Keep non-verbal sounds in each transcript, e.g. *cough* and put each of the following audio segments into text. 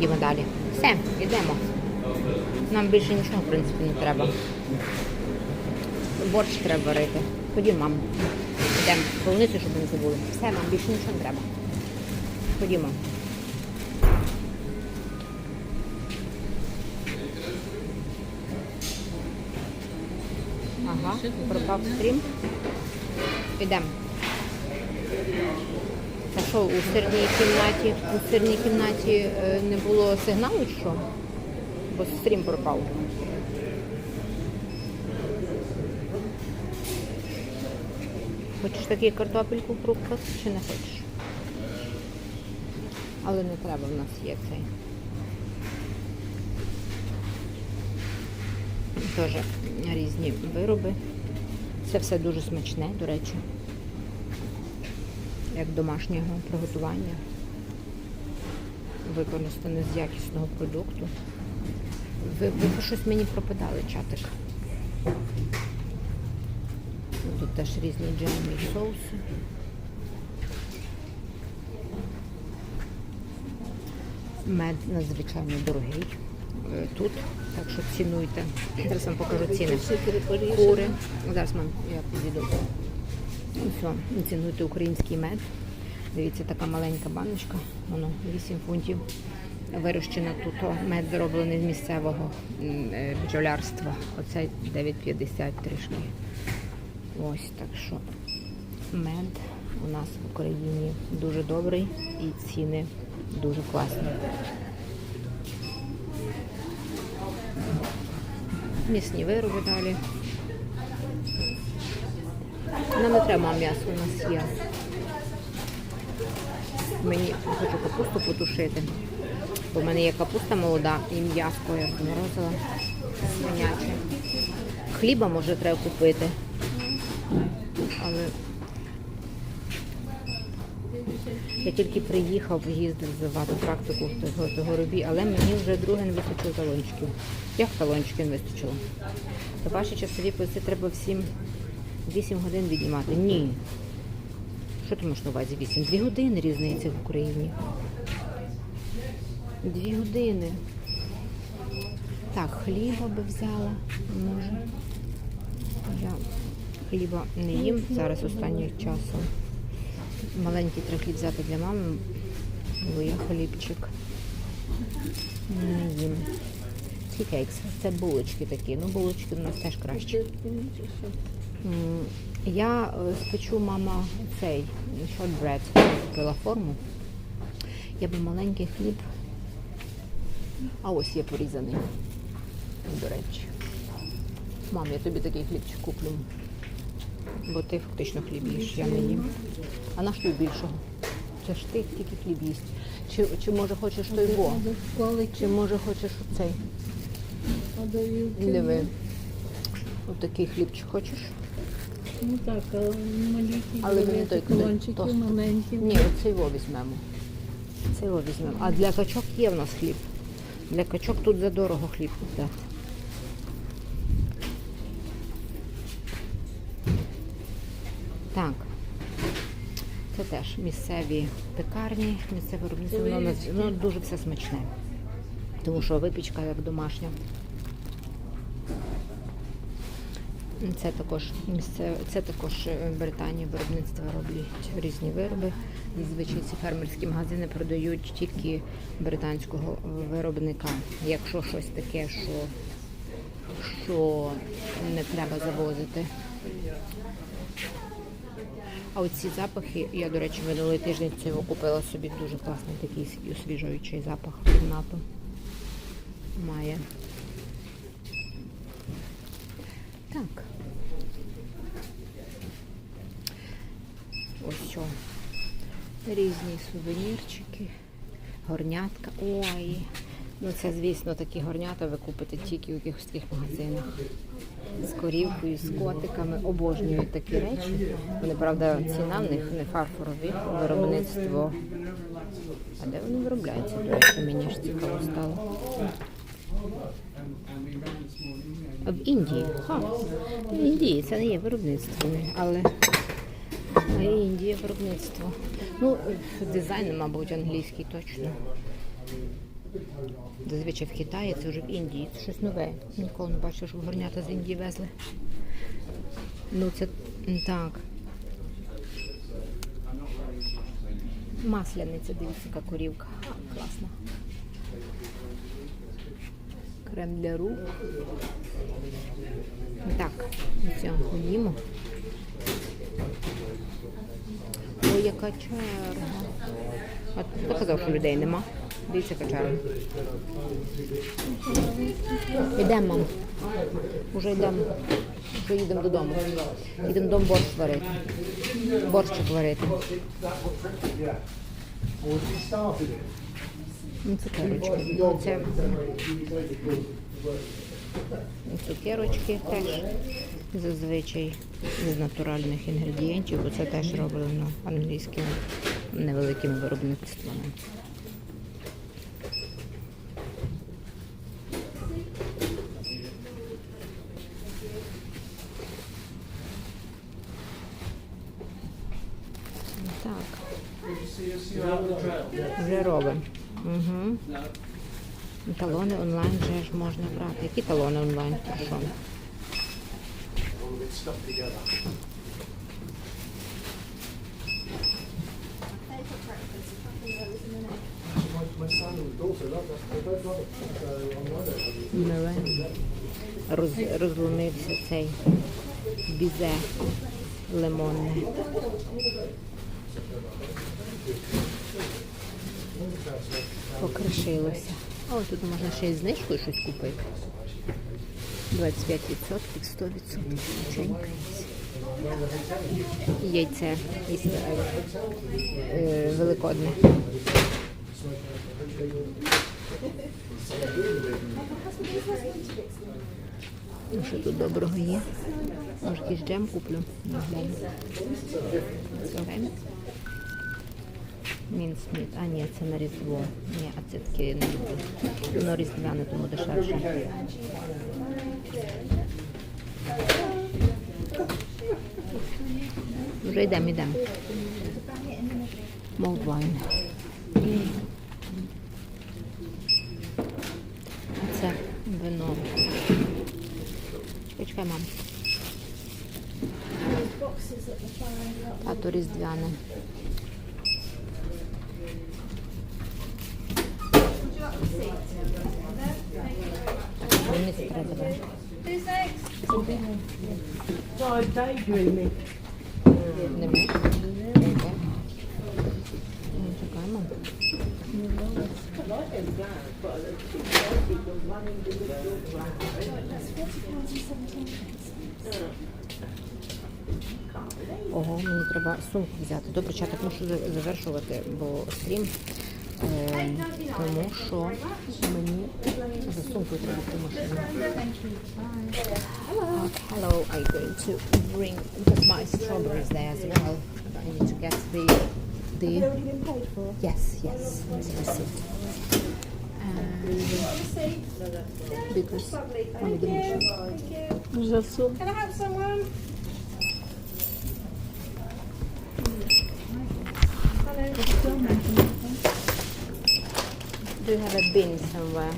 ходімо далі. Все, йдемо. Нам більше нічого, в принципі, не треба. Борщ треба варити. Ходімо, мам. Йдемо. Полуницю, щоб не забули. Все, нам більше нічого не треба. Ходімо. Ага, пропав стрім. Підемо. Та що, у сирній кімнаті, у сирній кімнаті е, не було сигналу, що? Бо стрім пропав. Хочеш такий картопельку фруктах чи не хочеш? Але не треба, в нас є цей. Теж різні вироби. Це все дуже смачне, до речі як домашнього приготування, використане з якісного продукту. Ви, ви щось мені пропадали, чатик. Тут теж різні джеми і соуси. Мед надзвичайно дорогий е, тут, так що цінуйте. Зараз вам покажу ціни. Кури. Зараз я підійду. Все, цінуйте український мед. Дивіться, така маленька баночка, воно 8 фунтів. Вирощена тут мед зроблений з місцевого е, бджолярства. Оце 9,50 трішки. Ось так що мед у нас в Україні дуже добрий і ціни дуже класні. Місні вироби далі. Нам не треба м'ясо, у нас є. Мені хочу капусту потушити. Бо в мене є капуста молода і м'яско я заморозила. Свиняче. Хліба може треба купити. Але я тільки приїхав, їздив здавати практику в того- того робі, але мені вже друге не вистачило талончиків. Як талончиків не вистачило? То ваші часові пояси треба всім 8 годин віднімати. Ні. Що ти маєш на увазі 8? Дві години різниця в Україні. Дві години. Так, хліба би взяла, може. Я хліба не їм зараз останнім часом. Маленький хліб взяти для мами, бо я хлібчик не їм. Кейкс. Це булочки такі. Ну, булочки у нас теж краще. Я е, спечу, мама, цей шортбред, купила форму. Я би маленький хліб. А ось є порізаний. До речі. Мам, я тобі такий хлібчик куплю. Бо ти фактично хліб їш, я не їм. А на що більшого? Це ж ти тільки хліб їсть. Чи, чи може хочеш той во? Чи може хочеш оцей? Диви. Отакий хлібчик хочеш? Ну так, а маленькі Але мені той куди? колончики Тост. маленькі. Ні, оцей його візьмемо. Цей його візьмемо. А для качок є в нас хліб. Для качок тут задорого хліб купляти. Так. Це теж місцеві пекарні, місцеве виробництво. Воно, воно дуже все смачне. Тому що випічка як домашня. Це також місце, це також е, Британія виробництва роблять різні вироби. Зазвичай ці фермерські магазини продають тільки британського виробника. Якщо щось таке, що, що не треба завозити. А оці запахи, я, до речі, минулий тиждень цього купила собі дуже класний такий освіжуючий запах кімнату. Має. Так. Ось що. Різні сувенірчики, горнятка. Ой. Ну це, звісно, такі горнята ви купите тільки в якихось таких магазинах. З корівкою, з котиками. Обожнюю такі речі. Вони, правда, ціна в них не фарфорові, виробництво. А де вони виробляються? До мені ж цікаво стало. В Індії. Ха. В Індії це не є виробництво, але а Індія виробництво. Ну, дизайн, мабуть, англійський точно. Зазвичай в Китаї, це вже в Індії, це щось нове. Ніколи не бачив, щоб горнята з Індії везли. Ну це так. Масляниця, дивіться, яка корівка. А, класно. Крем для рук. Так, все, ходімо. Ой, яка черга. А хто казав, що людей нема? Дивіться, яка черга. Йдемо. Уже йдемо. Вже їдемо додому. Їдемо додому борщ варити. Борщик варити. Ну, Цукерочки. Ну, Це цукерочки теж зазвичай з натуральних інгредієнтів, бо це теж роблено англійськими невеликими виробництвами. Вже робимо. Угу. Талони онлайн вже ж можна брати. Які талони онлайн? Про stuck together. My, my son and daughter love that. They both love it. So on Monday, I'll be- Мелений. Роз, розломився цей бізе лимонне. Покришилося. О, тут можна ще й знижкою щось купити. 25% 100%. Ченька. Яйце е, великодне. Ну, що тут доброго є? Може, якийсь джем куплю? Мінсміт. А, ні, це на різдво. Ні, а це таке не люблю. Воно різдвяне, тому дешевше. Вже йдемо, йдемо. Молдвайн. Це вино. Чекай, чекай, мам. А то різдвяне. Мені це треба. да. Ну, Ого, мені треба сумку взяти. Добре, чат, так мушу завершувати, бо стрім. Е, тому що мені за сумкою треба йти в машину. Uh, hello, I'm going to bring because my strawberries there as well. I need to get the the. already been paid for? Yes, yes, it's a receipt. And because only the mission. Thank you. За сум. Can I have someone? Do have a bin somewhere?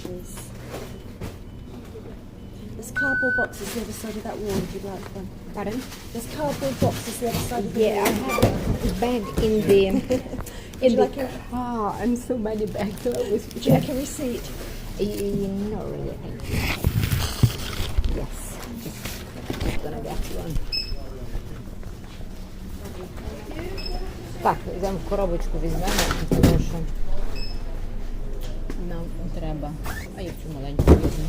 twenty-five, please. There's cardboard boxes the other side of that wall if you'd like them. Pardon? There's cardboard boxes the other side of the Yeah, I wall. have a bag in the in *laughs* you the like a- car and so many bags. So I was Would you like a receipt? Not really, thank you. Yes, just, just gonna get one. Так, йдемо в коробочку візьмемо, тому що нам треба. А я цю маленьку візьму.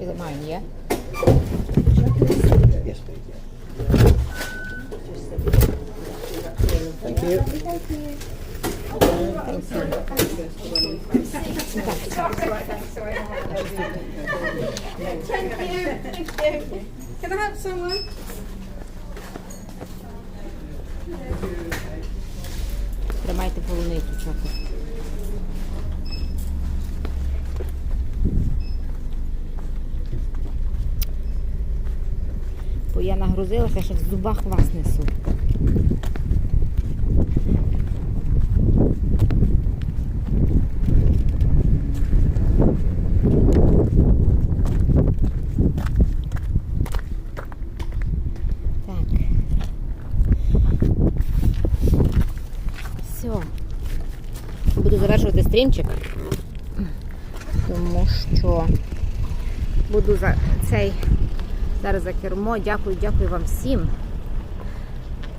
Is it mine, yeah? Yes, please. Yeah. Thank you. Can I have someone? Тримайте полуницю чоку. Бо я нагрузилася, що в зубах вас несу. Так. Все. Буду завершувати стрімчик. Тому що буду за цей зараз за кермо. Дякую, дякую вам всім.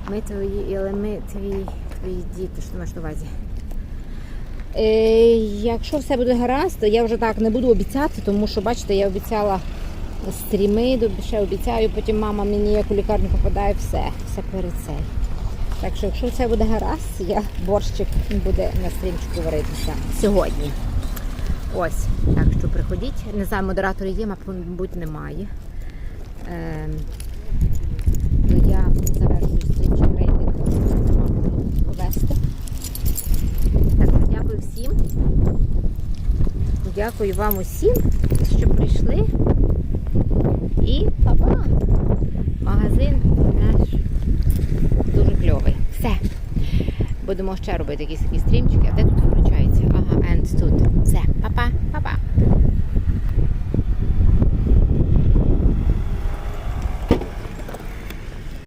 Ми твої, але ми твої, твої діти, що маєш на увазі. Е, якщо все буде гаразд, то я вже так не буду обіцяти, тому що, бачите, я обіцяла стріми, ще обіцяю, потім мама мені як у лікарню попадає, все, все перед цей. Так що, якщо все буде гаразд, я борщик буде на стрімчику варитися сьогодні. Ось, так що приходіть. Не знаю, модератори є, мабуть, немає. Ем, то я завершую стрімчик рейтинг повести. Так, дякую всім. Дякую вам усім, що прийшли. І па-па! Магазин наш дуже кльовий. Все. Будемо ще робити якісь такі стрімчики. А де тут виключається? Ага, енд тут. Все, па-па, па-па.